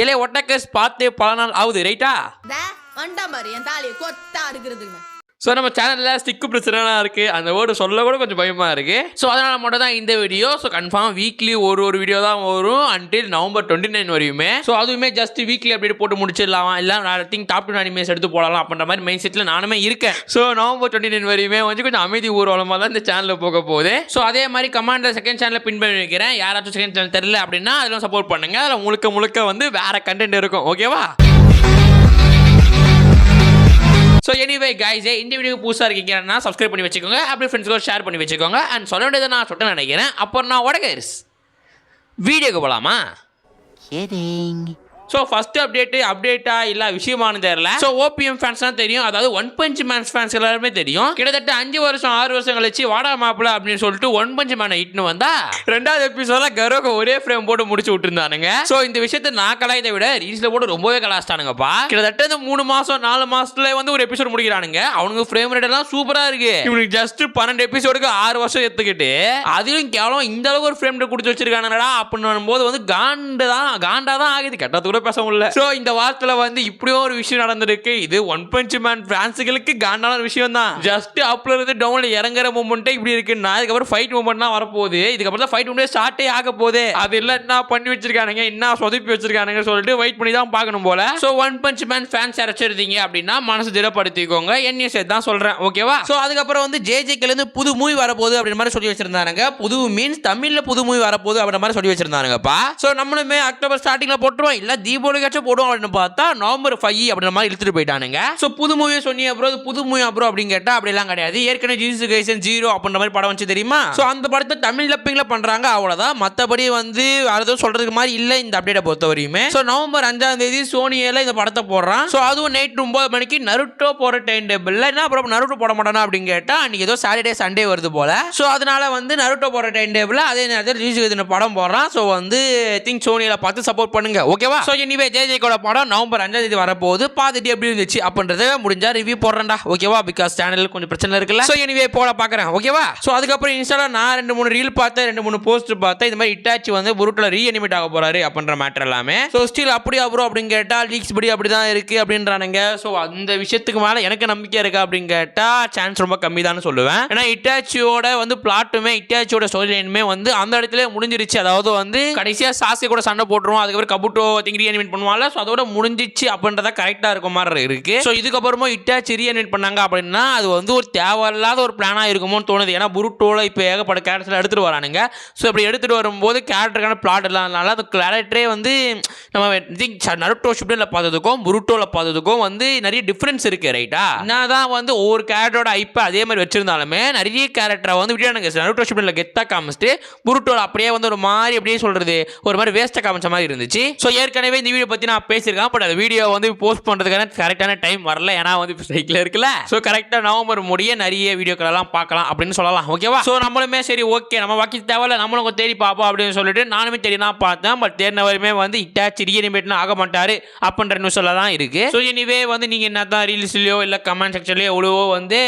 இலே ஒட்டக்கஸ் பார்த்து பல நாள் ஆகுது ரைட்டா? தே பாரு என் தாலியை கொத்தா அறுக்கிறதுங்க. ஸோ நம்ம சேனலில் ஸ்டிக்கு பிரச்சனைலாம் இருக்குது அந்த வேர்டு சொல்ல கூட கொஞ்சம் பயமாக இருக்குது ஸோ அதனால் மட்டும் தான் இந்த வீடியோ ஸோ கன்ஃபார்ம் வீக்லி ஒரு ஒரு வீடியோ தான் வரும் அன்டில் நவம்பர் டுவெண்ட்டி நைன் வரையுமே. ஸோ அதுவுமே ஜஸ்ட் வீக்லி அப்படி போட்டு முடிச்சிடலாம். இல்லை நான் திங்க் டாப் டூ அனிமேஸ் எடுத்து போடலாம் அப்படின்ற மாதிரி மைண்ட் செட்டில் நானுமே இருக்கேன். ஸோ நவம்பர் டுவெண்ட்டி நைன் வரையுமே வந்து கொஞ்சம் அமைதி ஊர்வலமாக தான் இந்த சேனலில் போக போகுது. ஸோ அதே மாதிரி கமாண்டில் செகண்ட் சேனலில் பின் பண்ணி வைக்கிறேன். யாராச்சும் செகண்ட் சேனல் தெரியல அப்படின்னா அதெல்லாம் சப்போர்ட் பண்ணுங்கள் அதில் முழுக்க முழுக்க வந்து வேறு கண்டென்ட் இருக்கும். ஓகேவா ஸோ எனிவே கைஸே இந்த வீடியோ புதுசாக இருக்கீங்கன்னா சப்ஸ்கிரைப் பண்ணி வச்சுக்கோங்க. அப்படி ஃப்ரெண்ட்ஸ்க்கு ஷேர் பண்ணி வச்சுக்கோங்க. அண்ட் சொல்ல வேண்டியதை நான் சொல்லிட்டு நினைக்கிறேன். அப்புறம் நான் உடகைஸ் வீடியோக்கு போகலாமா Kidding. ஸோ ஃபர்ஸ்ட் அப்டேட்டு அப்டேட்டா இல்லை விஷயமானு தெரியல. ஸோ ஓபிஎம் ஃபேன்ஸ் தான் தெரியும். அதாவது ஒன் பஞ்ச் மேன்ஸ் ஃபேன்ஸ் எல்லாருமே தெரியும். கிட்டத்தட்ட அஞ்சு வருஷம் ஆறு வருஷம் கழிச்சு வாடா மாப்பிள அப்படின்னு சொல்லிட்டு ஒன் பஞ்ச் மேனை இட்டுன்னு வந்தா ரெண்டாவது எபிசோட கரோக ஒரே ஃப்ரேம் போட்டு முடிச்சு விட்டுருந்தானுங்க. ஸோ இந்த விஷயத்தை நான் கலாயத்தை விட ரீல்ஸில் போட்டு ரொம்பவே கலாச்சிட்டானுங்கப்பா கிட்டத்தட்ட இந்த மூணு மாசம் நாலு மாசத்துல வந்து ஒரு எபிசோட் முடிக்கிறானுங்க. அவனுக்கு ஃப்ரேம் ரேட் எல்லாம் சூப்பரா இருக்கு. இவனுக்கு ஜஸ்ட் பன்னெண்டு எபிசோடுக்கு ஆறு வருஷம் எடுத்துக்கிட்டு அதிலும் கேவலம் இந்த அளவுக்கு ஒரு ஃப்ரேம் ரேட் கொடுத்து வச்சிருக்கானுங்கடா அப்படின்னு போது வந்து காண்டு தான் காண்டா தான் ஆகுது. கெட்டத்துக்கு கூட பேச முடியல. ஸோ இந்த வாரத்தில் வந்து இப்படியும் ஒரு விஷயம் நடந்திருக்கு. இது ஒன் பஞ்ச் மேன் ஃபேன்ஸுகளுக்கு காண்டான விஷயம் தான் ஜஸ்ட் அப்ல இருந்து டவுன்ல இறங்குற மூமெண்ட்டே இப்படி இருக்குன்னா அதுக்கப்புறம் ஃபைட் மூமெண்ட் தான் வரப்போகுது. இதுக்கப்புறம் தான் ஃபைட் மூமெண்ட் ஸ்டார்ட்டே ஆக போகுது. அது இல்லை என்ன பண்ணி வச்சிருக்கானுங்க? என்ன சொதப்பி வச்சிருக்கானுங்க சொல்லிட்டு வெயிட் பண்ணி தான் பார்க்கணும் போல. So one punch man fans இறச்சிருந்தீங்க அப்படின்னா மனசு திடப்படுத்திக்கோங்க. என்னையும் சேர்த்து தான் சொல்றேன். ஓகேவா ஸோ அதுக்கப்புறம் வந்து ஜேஜேக்கிலேருந்து புது மூவி வரப்போகுது அப்படின்ற மாதிரி சொல்லி வச்சிருந்தானுங்க. புது மீன்ஸ் தமிழில் புது மூவி வரப்போகுது அப்படின்ற மாதிரி சொல்லி வச்சிருந்தானுங்கப்பா. ஸோ நம்மளுமே அக்டோபர் ஸ்டார்டிங்ல போட்டுருவோம். இல்லை தீபாவளிக்காச்சும் போடுவோம் அப்படின்னு பார்த்தா நவம்பர் ஃபைவ் அப்படின்ற மாதிரி இழுத்துட்டு போயிட்டானுங்க. ஸோ புது மூவி சொன்னீங்க ப்ரோ புது மூவி அப்புறம் அப்படின்னு கேட்டா அப்படிலாம் கிடையாது. ஏற்கனவே ஜீசு கைசன் ஜீரோ அப்படின்ற மாதிரி படம் வச்சு தெரியுமா? ஸோ அந்த படத்தை தமிழ் டப்பிங்ல பண்றாங்க அவ்வளோதான் மற்றபடி வந்து வேற எதுவும் சொல்றதுக்கு மாதிரி இல்லை இந்த அப்டேட்டை பொறுத்த வரையுமே ஸோ நவம்பர் அஞ்சாம் தேதி சோனியில இந்த படத்தை போடுறான். ஸோ அதுவும் நைட் ஒன்பது மணிக்கு நருட்டோ போற டைம் டேபிள் என்ன அப்புறம் நருட்டோ போட மாட்டானா அப்படின்னு கேட்டா அன்னைக்கு ஏதோ சாட்டர்டே சண்டே வருது போல. ஸோ அதனால வந்து நருட்டோ போற டைம் டேபிள் அதே நேரத்தில் ஜீசு கைசன் படம் போடுறான். ஸோ வந்து திங்க் சோனியில பார்த்து சப்போர்ட் பண்ணுங்க. ஓகேவா ஸோ எனிவே ஜே ஜேக்கோட படம் நவம்பர் அஞ்சாம் தேதி வரப்போகுது. பார்த்துட்டு எப்படி இருந்துச்சு அப்படின்றத முடிஞ்சா ரிவ்யூ போடுறேன்டா. ஓகேவா பிகாஸ் சேனல் கொஞ்சம் பிரச்சனை இருக்குல்ல. ஸோ எனிவே போட பார்க்குறேன் ஓகேவா ஸோ அதுக்கப்புறம் இன்ஸ்டால நான் ரெண்டு மூணு ரீல் பார்த்தேன் ரெண்டு மூணு போஸ்ட் பார்த்தேன். இந்த மாதிரி இட்டாச்சி வந்து புருட்டில் ரீஅனிமேட் ஆக போறாரு அப்படின்ற மேட்டர் எல்லாமே. ஸோ ஸ்டில் அப்படி அப்புறம் அப்படின்னு கேட்டால் லீக்ஸ் படி அப்படி தான் இருக்கு அப்படின்றானுங்க. ஸோ அந்த விஷயத்துக்கு மேலே எனக்கு நம்பிக்கை இருக்கா அப்படின்னு கேட்டால் சான்ஸ் ரொம்ப கம்மி தான் சொல்லுவேன். ஏன்னா இட்டாச்சியோட வந்து பிளாட்டுமே இட்டாச்சியோட ஸ்டோரி லைனுமே வந்து அந்த இடத்துல முடிஞ்சிருச்சு. அதாவது வந்து கடைசியாக சாசி கூட சண்டை போட்டுருவோம். அதுக்கப்புறம் கபுட்டோ திங்கிரி ரீஅனிமேட் பண்ணுவாங்கல்ல ஸோ அதோட முடிஞ்சிச்சு அப்படின்றத கரெக்டாக இருக்க மாதிரி இருக்கு. ஸோ இதுக்கப்புறமா இட்டாச்சி ரீஅனிமேட் பண்ணாங்க அப்படின்னா அது வந்து ஒரு தேவையில்லாத ஒரு பிளானாக இருக்குமோன்னு தோணுது. ஏன்னா புருட்டோல இப்போ ஏகப்பட்ட கேரக்டர்ஸ் எடுத்துட்டு வரானுங்க. ஸோ இப்படி எடுத்துட்டு வரும்போது கேரக்டருக்கான பிளாட் இல்லாதனால அந்த கேரக்டரே வந்து நம்ம திங்க் நருட்டோ ஷிப்டில் பார்த்ததுக்கும் புருட்டோவில் பார்த்ததுக்கும் வந்து நிறைய டிஃப்ரென்ஸ் இருக்கு ரைட்டா என்னதான் வந்து ஒவ்வொரு கேரக்டரோட ஐப்பை அதே மாதிரி வச்சிருந்தாலுமே நிறைய கேரக்டரை வந்து விட்டானுங்க நருட்டோ ஷிப்டில் கெத்தா காமிச்சிட்டு புருட்டோவில் அப்படியே வந்து ஒரு மாதிரி அப்படியே சொல்றது ஒரு மாதிரி வேஸ்ட்டாக காமிச்ச மாதிரி இருந்துச்சு. ஸோ ஏற்கனவே இந்த வீடியோ பற்றி நான் பேசியிருக்கேன் பட் அந்த வீடியோ வந்து போஸ்ட் பண்ணுறதுக்கான கரெக்டான டைம் வரல. ஏன்னா வந்து சைக்கிள் இருக்குல்ல. ஸோ கரெக்டாக நவம்பர் முடிய நிறைய வீடியோக்களெல்லாம் பார்க்கலாம் அப்படின்னு சொல்லலாம். ஓகேவா ஸோ நம்மளுமே சரி ஓகே நம்ம வாக்கி தேவையில்ல நம்மளும் கொஞ்சம் தேடி பார்ப்போம் அப்படின்னு சொல்லிட்டு நானுமே தேடி தான் பார்த்தேன். பட் தேடினவருமே வந்து வந்து இட்டாச்சி ரீஅனிமேட்னு ஆக மாட்டார் அப்படின்ற நியூஸில் தான் இருக்கு. ஸோ எனிவே வந்து நீங்கள் என்ன தான் ரீல்ஸ்லையோ இல்லை கமெண்ட் செக்ஷன்லையோ எவ்வளவோ வந்து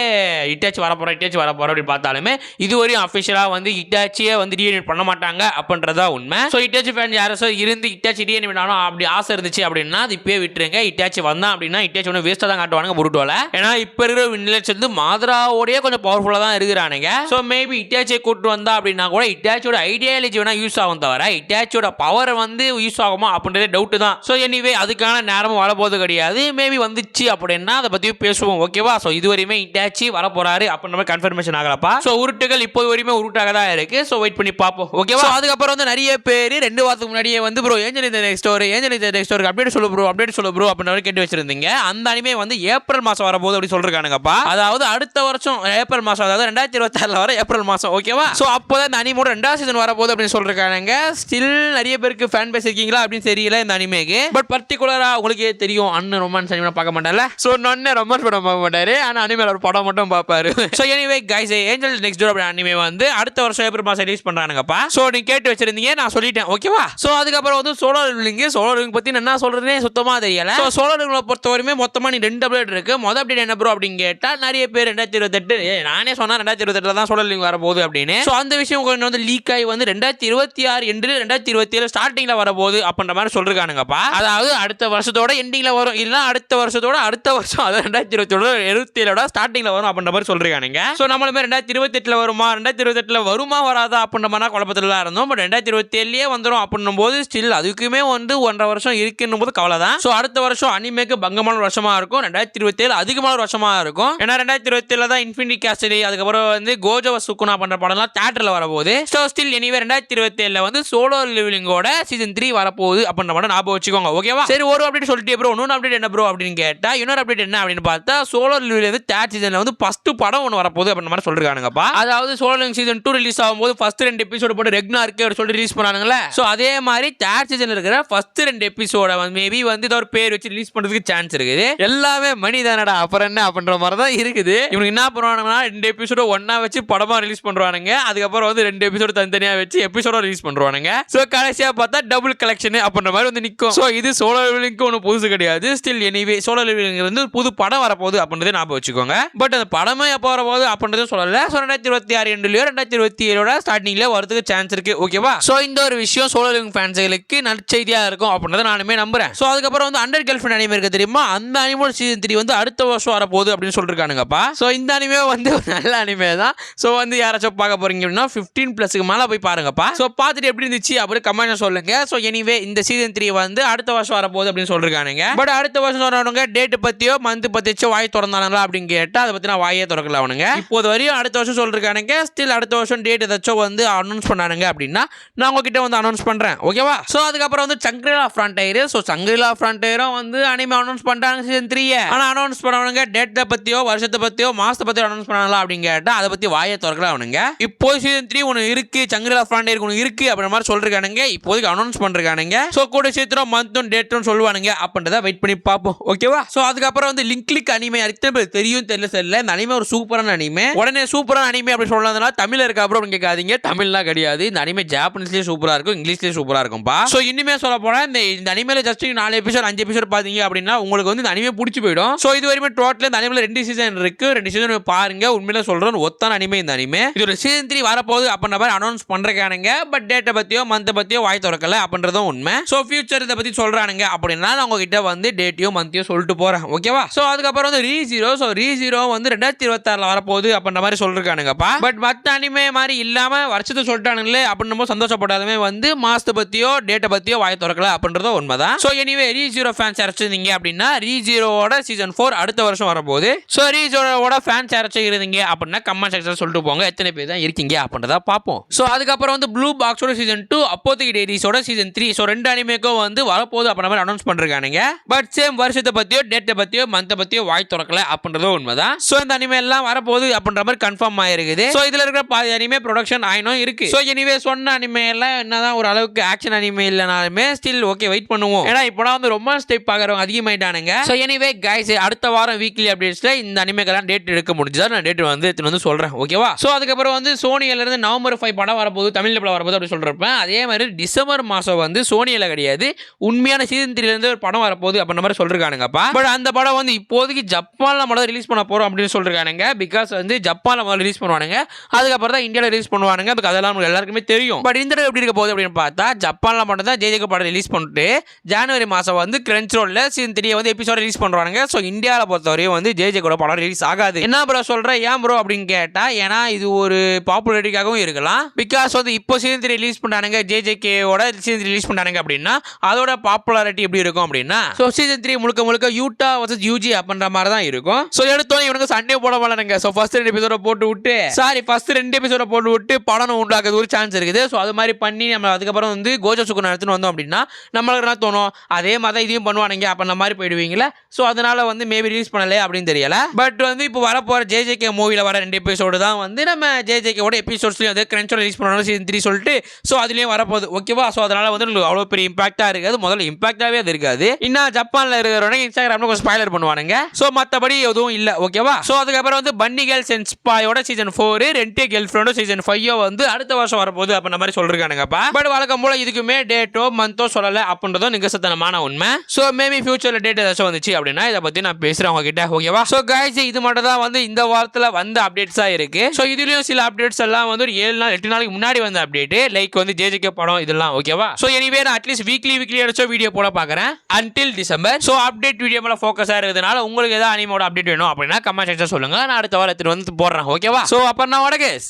இட்டாச்சி வர போகிறோம் இட்டாச்சி வர போகிறோம் அப்படின்னு பார்த்தாலுமே இதுவரையும் அஃபிஷியலாக வந்து இட்டாச்சியே வந்து ரீஎனிமேட் பண்ண மாட்டாங்க அப்படின்றதா உண்மை. ஸோ இட்டாச்சி ஃபேன் யாரோ இருந்து இட்டாச்சி ரீஎனிமேட் ஆனோம் அப்படி ஆசை இருந்துச்சு அப்படின்னா அது இப்பயே விட்டுருங்க. இட்டாச்சி வந்தான் அப்படின்னா இட்டாச்சி ஒன்று வேஸ்ட்டாக தான் காட்டுவானுங்க புருட்டோல ஏன்னா இப்போ இருக்கிற வின்லெட்ஸ் வந்து மாத்ராவோடய கொஞ்சம் பவர்ஃபுல்லாக தான் இருக்கிறானுங்க. ஸோ மேபி இட்டாச்சியை கூட்டு வந்தா அப்படின்னா கூட இட்டாச்சியோட ஐடியாலஜி வேணா யூஸ் ஆகும் தவிர இட்டாச்சியோட பவர் வந்து யூஸ் ஆகுமா அப்படின்றதே டவுட் தான். ஸோ எனிவே அதுக்கான நேரமும் வரப்போது கிடையாது. மேபி வந்துச்சு அப்படின்னா அதை பற்றியும் பேசுவோம் ஓகேவா ஸோ இதுவரையுமே இட்டாச்சி வர போறாரு அப்படின்ற மாதிரி கன்ஃபர்மேஷன் ஆகலப்பா. ஸோ உருட்டுகள் இப்போ வரையுமே உருட்டாக தான் இருக்கு. ஸோ வெயிட் பண்ணி பார்ப்போம் ஓகேவா அதுக்கப்புறம் வந்து நிறைய பேர் ரெண்டு வாரத்துக்கு முன்னாடியே வந்து ப்ரோ ஏஞ்சல் இந்த நெக்ஸ்ட் ஸ்டோரி ஏஞ்சல் இந்த நெக்ஸ்ட் ஒரு அப்டேட் சொல்லு ப்ரோ அப்டேட் சொல்லு ப்ரோ அப்படின்ற கேட்டு வச்சிருந்தீங்க. அந்த அனிமே வந்து ஏப்ரல் மாதம் வரப்போகுது அப்படி சொல்லிருக்கானுங்கப்பா. அதாவது அடுத்த வருஷம் ஏப்ரல் மாதம் அதாவது ரெண்டாயிரத்தி இருபத்தாறுல வர ஏப்ரல் மாதம் ஓகேவா ஸோ அப்போதான் இந்த அனிமோட ரெண்டாவது சீசன் வரப்போகுது அப்படின்னு சொல்லிருக்கானுங்க. ஸ்டில் நிறைய பேருக்கு ஃபேன் பேஸ் இருக்கீங்களா அப்படின்னு தெரியல இந்த அனிமேக்கு. பட் பர்டிகுலராக உங்களுக்கே தெரியும் அண்ணன் ரொமான்ஸ் அனிமே பார்க்க மாட்டார்ல. ஸோ நொன்னே ரொமான்ஸ் படம் பார்க்க மாட்டாரு. ஆனால் அனிமேல ஒரு படம் மட்டும் பார்ப்பாரு. So anyway guys angel next door anime வந்து அடுத்த வருஷம் ஏப்ரல் மாசம் ரிலீஸ் பண்ணுறானுங்கப்பா ஸோ நீ கேட்டு வச்சிருந்தீங்க நான் சொல்லிட்டேன் ஓகேவா ஸோ அதுக்கப்புறம் வந்து சோலோ லிங்க் சோலோ சோழருங்க பத்தி என்ன சொல்றதுனே சுத்தமா தெரியல. ஸோ சோழர்களை பொறுத்தவரையுமே மொத்தமா நீ ரெண்டு அப்டேட் இருக்கு. மொதல் அப்டேட் என்ன ப்ரோ அப்படின்னு கேட்டா நிறைய பேர் ரெண்டாயிரத்தி இருபத்தெட்டு நானே சொன்னா ரெண்டாயிரத்தி இருபத்தெட்டுல தான் சோழர் வர வரப்போகுது அப்படின்னு. ஸோ அந்த விஷயம் கொஞ்சம் வந்து லீக் ஆகி வந்து ரெண்டாயிரத்தி இருபத்தி ஆறு என்று ரெண்டாயிரத்தி இருபத்தி ஏழு ஸ்டார்டிங்ல வரப்போகுது அப்படின்ற மாதிரி சொல்றானுங்கப்பா அதாவது அடுத்த வருஷத்தோட எண்டிங்ல வரும். இல்லைன்னா அடுத்த வருஷத்தோட அடுத்த வருஷம் அதாவது ரெண்டாயிரத்தி இருபத்தோட இருபத்தி ஏழோட ஸ்டார்டிங்ல வரும் அப்படின்ற மாதிரி சொல்றானுங்க ஸோ நம்மளுமே ரெண்டாயிரத்தி இருபத்தெட்டில் வருமா? ரெண்டாயிரத்தி இருபத்தெட்டில் வருமா வராதா அப்படின்ற மாதிரி குழப்பத்தில் தான் இருந்தோம். பட் ரெண்டாயிரத்தி இருபத்தி ஏழுலயே வந்துடும் அப்படின்னும் போது ஸ்டில் அதுக்குமே வந்து ஒன் ஒன்றரை வருஷம் இருக்குன்னும் போது கவலை தான் ஸோ அடுத்த வருஷம் அனிமேக்கு பங்கமான வருஷமா இருக்கும். ரெண்டாயிரத்தி இருபத்தி ஏழு அதிகமான ஒரு வருஷமா இருக்கும். ஏன்னா ரெண்டாயிரத்தி இருபத்தி ஏழு தான் இன்ஃபினிட்டி கேசரி அதுக்கப்புறம் வந்து கோஜவ சுக்குனா பண்ற படம்லாம் தேட்டரில் வரப்போகுது. ஸோ ஸ்டில் எனிவே ரெண்டாயிரத்தி இருபத்தி ஏழுல வந்து சோலோ லிவிலிங்கோட சீசன் த்ரீ வரப்போகுது அப்படின்ற படம் ஞாபகம் வச்சுக்கோங்க ஓகேவா சரி ஒரு அப்டேட் சொல்லிட்டு ப்ரோ இன்னொரு அப்டேட் என்ன ப்ரோ அப்படின்னு கேட்டா இன்னொரு அப்டேட் என்ன அப்படின்னு பார்த்தா சோலோ லிவில வந்து தேர்ட் சீசன்ல வந்து ஃபர்ஸ்ட் படம் ஒன்று வரப்போகுது அப்படின்ற மாதிரி சொல்லிருக்கானுங்கப்பா. அதாவது solo living season two release ஆகும்போது ஃபர்ஸ்ட் ரெண்டு எபிசோடு போட்டு ரெக்னா இருக்கு அப்படி சொல்லி ரிலீஸ் பண்ணானுங்களே. ஸோ அதே மாதிரி தேர்ட் சீசன் இருக்கிற ஃபர்ஸ்ட் ரெண்டு எபிசோட வந்து மேபி வந்து ஏதோ ஒரு பேர் வச்சு ரிலீஸ் பண்றதுக்கு சான்ஸ் இருக்குது. எல்லாமே மணி தானடா அப்புறம் என்ன அப்படின்ற மாதிரி தான் இருக்குது. இவனுக்கு என்ன பண்ணுவானுங்கன்னா ரெண்டு எபிசோட ஒன்னா வச்சு படமா ரிலீஸ் பண்றானுங்க. அதுக்கப்புறம் வந்து ரெண்டு எபிசோடு தனித்தனியா வச்சு எபிசோட ரிலீஸ் பண்ணுவானுங்க ஸோ கடைசியா பார்த்தா டபுள் கலெக்ஷன் அப்படின்ற மாதிரி வந்து நிற்கும் ஸோ இது சோலோ லிவிலிங்க்கு ஒன்றும் புதுசு கிடையாது. ஸ்டில் எனிவே சோலோ லிவிலிங் வந்து புது படம் வரப்போகுது அப்படின்றத ஞாபகம் வச்சுக்கோங்க. பட் அந்த படமே எப்போ வரப்போகுது அப்படின்றதும் சொல்லல. ஸோ ரெண்டாயிரத்தி இருபத்தி ஆறு எண்டுலயோ ரெண்டாயிரத்தி இருபத்தி ஏழோட ஸ்டார்டிங்ல வரதுக்கு சான்ஸ் இருக்கு. ஓகேவா ஸோ இந்த ஒரு விஷயம் சோலோ லிவிங் ஃபேன்ஸுகளுக்கு நற்செய்தியா இருக்கும் பண்ணதை நானுமே நம்புறேன். ஸோ அதுக்கப்புறம் வந்து அண்டர் கேர்ள் ஃப்ரெண்ட் அனிமே இருக்கு தெரியுமா? அந்த அனிமோட சீசன் த்ரீ வந்து அடுத்த வருஷம் வரப்போகுது அப்படின்னு சொல்லிருக்கானுங்கப்பா. ஸோ இந்த அனிமே வந்து நல்ல அனிமே தான். ஸோ வந்து யாராச்சும் பார்க்க போறீங்க அப்படின்னா ஃபிஃப்டீன் பிளஸ்க்கு மேலே போய் பாருங்கப்பா. ஸோ பார்த்துட்டு எப்படி இருந்துச்சு அப்படி கமெண்ட் சொல்லுங்க. ஸோ எனிவே இந்த சீசன் த்ரீ வந்து அடுத்த வருஷம் வரப்போகுது அப்படின்னு சொல்லிருக்கானுங்க. பட் அடுத்த வருஷம் சொல்றவங்க டேட் பத்தியோ மந்த் பத்திச்சோ வாய் திறந்தானுங்களா அப்படின்னு கேட்டால் அதை பற்றி நான் வாயே திறக்கல அவனுங்க. இப்போது வரையும் அடுத்த வருஷம் சொல்லிருக்கானுங்க. ஸ்டில் அடுத்த வருஷம் டேட் ஏதாச்சும் வந்து அனௌன்ஸ் பண்ணானுங்க அப்படின்னா நான் உங்ககிட்ட வந்து அனௌன்ஸ் பண்ணுறேன் ஓகேவா ஸோ அதுக்கப்புறம் வந்து சங்கிரிலா ஃப்ரண்டயர் ஸோ சங்கிலா ஃப்ரண்டயரும் வந்து அனிமே அனௌன்ஸ் பண்ணிட்டாங்க சீசன் த்ரீ ஆனால் அனௌன்ஸ் பண்ணவனுங்க டேட்டை பற்றியோ வருஷத்தை பற்றியோ மாதத்தை பற்றியோ அனௌன்ஸ் பண்ணலாம் அப்படின்னு கேட்டால் அதை பற்றி வாயை திறக்கல அவனுங்க. இப்போ சீசன் த்ரீ ஒன்று இருக்கு சங்கிலா ஃப்ரண்டயர் ஒன்று இருக்கு அப்படின்ற மாதிரி சொல்லிருக்கானுங்க. இப்போதைக்கு அனௌன்ஸ் பண்ணிருக்கானுங்க ஸோ கூட சேர்த்துரும் மந்த்தும் டேட்டும் சொல்லுவானுங்க. அப்படின்றத வெயிட் பண்ணி பார்ப்போம். ஓகேவா ஸோ அதுக்கப்புறம் வந்து லிங்க் கிளிக் அனிமே அத்தனை பேர் தெரியும் தெரியல தெரியல இந்த அனிமே ஒரு சூப்பரான அனிமே உடனே சூப்பரான அனிமே அப்படி சொன்னதுனால தமிழ்ல இருக்க அப்புறம் கேட்காதீங்க. தமிழ்லாம் கிடையாது. இந்த அனிமே ஜாப்பனீஸ்லேயே சூப்பராக இருக்கும் இங்கிலீஷ்லேயே சூப்பராக இருக்கும்பா. ஸோ இனிமே சொல்ல போனால் இந்த இந்த அனிமேல ஜஸ்ட் நாலு எபிசோட் அஞ்சு எபிசோட் பாத்தீங்க அப்படின்னா உங்களுக்கு வந்து இந்த அனிமே பிடிச்சி போயிடும். ஸோ இது வரைக்கும் டோட்டல் இந்த அனிமேல ரெண்டு சீசன் இருக்கு. ரெண்டு சீசன் பாருங்க. உண்மையில சொல்றேன் ஒத்தான அனிமே இந்த அனிமே இது ஒரு சீசன் த்ரீ வரப்போகுது அப்படின்ற மாதிரி அனௌன்ஸ் பண்றானுங்க பட் டேட்டை பத்தியோ மந்த் பத்தியோ வாய் திறக்கல அப்படின்றதும் உண்மை. ஸோ ஃபியூச்சர் இதை பத்தி சொல்றானுங்க அப்படின்னா நான் உங்ககிட்ட வந்து டேட்டையும் மந்த்தையும் சொல்லிட்டு போறேன். ஓகேவா ஸோ அதுக்கப்புறம் வந்து re zero so re zero வந்து ரெண்டாயிரத்தி இருபத்தாறுல வரப்போகுது அப்படின்ற மாதிரி சொல்லிருக்கானுங்கப்பா. பட் மற்ற அனிமே மாதிரி இல்லாம வருஷத்தை சொல்லிட்டானுங்களே அப்படின்னும் போது வந்து மாசத்தை பத்தியோ டேட்டை பத்தியோ வாய் திறக்கல அப்படின்றதும் உண்மைதான். So anyway re zero fans யாராச்சும் அப்படின்னா ரீ ஜீரோவோட சீசன் ஃபோர் அடுத்த வருஷம் வரும்போது ஸோ ரீ ஜீரோவோட ஃபேன்ஸ் யாராச்சும் அப்படின்னா கமெண்ட் செக்ஷன் சொல்லிட்டு போங்க. எத்தனை பேர் தான் இருக்கீங்க அப்படின்றத பார்ப்போம். ஸோ அதுக்கப்புறம் வந்து ப்ளூ பாக்ஸோட சீசன் டூ அப்போதைக்கு டேரிஸோட சீசன் த்ரீ ஸோ ரெண்டு அனிமேக்கும் வந்து வரப்போகுது அப்படின்ற மாதிரி அனௌன்ஸ் பண்ணிருக்கானுங்க. பட் சேம் வருஷத்தை பற்றியோ டேட்டை பற்றியோ மந்த்தை பற்றியோ வாய் திறக்கல அப்படின்றதும் உண்மைதான். ஸோ இந்த அனிமே எல்லாம் வரப்போகுது அப்படின்ற மாதிரி கன்ஃபார்ம் ஆயிருக்குது. ஸோ இதில் இருக்கிற பாதி அனிமே ப்ரொடக்ஷன் ஆயினும் இருக்கு. ஸோ எனிவே சொன்ன அனிமே எல்லாம் என்னதான் ஒரு அளவுக்கு ஆக்ஷன் அனிமே இல்லைனாலுமே ஸ்டில் ஓகே வெயிட் பண்ணுவோம். ஏன்னா இப்போலாம் வந்து ரொமான்ஸ் டைப் பார்க்குறவங்க அதிகமாயிட்டானுங்க. ஸோ எனிவே கைஸ் அடுத்த வாரம் வீக்லி அப்டேட்ஸ்ல இந்த அனிமேக்கெல்லாம் டேட் எடுக்க முடிஞ்சதா? நான் டேட் வந்து எடுத்துன்னு வந்து சொல்றேன் ஓகேவா ஸோ அதுக்கப்புறம் வந்து சோனியில இருந்து நவம்பர் ஃபைவ் படம் வரப்போகுது தமிழ்ல படம் வரப்போகுது அப்படி சொல்றப்ப அதே மாதிரி டிசம்பர் மாசம் வந்து சோனியில கிடையாது உண்மையான சீசன் த்ரீல இருந்து ஒரு படம் வரப்போகுது அப்படின்ற மாதிரி சொல்லிருக்கானுங்கப்பா. பட் அந்த படம் வந்து இப்போதைக்கு ஜப்பான்ல மட்டும் ரிலீஸ் பண்ண போறோம் அப்படின்னு சொல்லிருக்கானுங்க பிகாஸ் வந்து ஜப்பான்ல முதல்ல ரிலீஸ் பண்ணுவானுங்க அதுக்கப்புறம் தான் இந்தியாவில் ரிலீஸ் பண்ணுவானுங்க அதெல்லாம் எல்லாருக்குமே தெரியும். பட் இந்த எப்படி இருக்க போகுது அப்படின்னு பார்த்தா ஜப்பான்ல மட்டும் தான் ஜேஜேக்கு படம் ரிலீஸ் பண்ணிட்டு ஜனவரி மாதம் வந்து கிரன்ச் ரோலில் சீன் த்ரீ வந்து எபிசோட் ரிலீஸ் பண்ணுவானுங்க ஸோ இந்தியாவில் பொறுத்தவரையும் வந்து ஜேஜே கூட படம் ரிலீஸ் ஆகாது. என்ன ப்ரோ சொல்கிறேன் ஏன் ப்ரோ அப்படின்னு கேட்டால் ஏன்னா இது ஒரு பாப்புலரிட்டிக்காகவும் இருக்கலாம். பிகாஸ் வந்து இப்போ சீன் த்ரீ ரிலீஸ் பண்ணானுங்க ஜேஜேகேவோட சீசன் ரிலீஸ் பண்ணானுங்க அப்படின்னா அதோட பாப்புலாரிட்டி எப்படி இருக்கும் அப்படின்னா ஸோ சீசன் த்ரீ முழுக்க முழுக்க யூட்டா வர்சஸ் யூஜி அப்படின்ற மாதிரி தான் இருக்கும். ஸோ எடுத்தோன்னே இவனுக்கு சண்டே போட மாட்டானுங்க. ஸோ ஃபர்ஸ்ட் ரெண்டு எபிசோட போட்டு விட்டு சாரி ஃபர்ஸ்ட் ரெண்டு எபிசோட போட்டு விட்டு படம் உண்டாக்குறது ஒரு சான்ஸ் இருக்குது. ஸோ அது மாதிரி பண்ணி நம்ம அதுக்கப்புறம் வந்து கோஜா சுக்கு நடத்துன்னு வந்தோம் அப்படின்னா நம்மளுக்கு என்ன தோணும்? அதே மாதிரி தான் இதையும் பண்ணுவானுங்க. அப்போ அந்த மாதிரி போயிடுவீங்களா? ஸோ அதனால வந்து மேபி ரிலீஸ் பண்ணலையே அப்படின்னு தெரியல. பட் வந்து இப்போ வரப்போகிற ஜேஜேகே மூவியில் வர ரெண்டு எபிசோடு தான் வந்து நம்ம ஜேஜேகேவோட எபிசோட்ஸ்லையும் வந்து கிரன்ச்சோட ரிலீஸ் பண்ணணும் சீசன் த்ரீ சொல்லிட்டு ஸோ அதுலேயும் வரப்போகுது. ஓகேவா ஸோ அதனால் வந்து உங்களுக்கு அவ்வளோ பெரிய இம்பாக்டாக இருக்காது. முதல்ல இம்பாக்டாகவே அது இருக்காது. இன்னும் ஜப்பானில் இருக்கிறவங்க இன்ஸ்டாகிராமில் கொஞ்சம் ஸ்பாய்லர் பண்ணுவானுங்க. ஸோ மற்றபடி எதுவும் இல்லை. ஓகேவா ஸோ அதுக்கப்புறம் வந்து பன்னி கேர்ள்ஸ் அண்ட் ஸ்பாயோட சீசன் ஃபோர் ரெண்டே கேர்ள் ஃப்ரெண்டோ சீசன் ஃபைவோ வந்து அடுத்த வருஷம் வரப்போகுது. அப்படின்ற மாதிரி சொல்லிருக்கானுங்கப்பா. பட் வழக்கம் போல இதுக்குமே டேட்டோ மந்தோ சொல்லல. இல்லை அப்படின்றதும் நிகசத்தனமான உண்மை. ஸோ மேபி ஃபியூச்சரில் டேட் ஏதாச்சும் வந்துச்சு அப்படின்னா இதை பற்றி நான் பேசுகிறேன் உங்ககிட்ட ஓகேவா ஸோ கைஸ் இது மட்டும் தான் வந்து இந்த வாரத்தில் வந்த அப்டேட்ஸாக இருக்குது ஸோ இதுலேயும் சில அப்டேட்ஸ் எல்லாம் வந்து ஒரு ஏழு நாள் எட்டு நாளைக்கு முன்னாடி வந்த அப்டேட்டு லைக் வந்து ஜேஜிகே படம் இதெல்லாம் ஓகேவா ஸோ எனிவே நான் அட்லீஸ்ட் வீக்லி வீக்லி அடிச்சோ வீடியோ போட பார்க்குறேன் until December so update video மேலே ஃபோக்கஸாக இருக்கிறதுனால உங்களுக்கு ஏதாவது அனிமோட அப்டேட் வேணும் அப்படின்னா கமெண்ட் செக்ஷன் சொல்லுங்கள் நான் அடுத்த வாரத்தில் வந்து போடுறேன் ஓகேவா ஸோ அப்புறம் நான் வடகேஸ்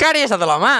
கடையை சத்தலாமா?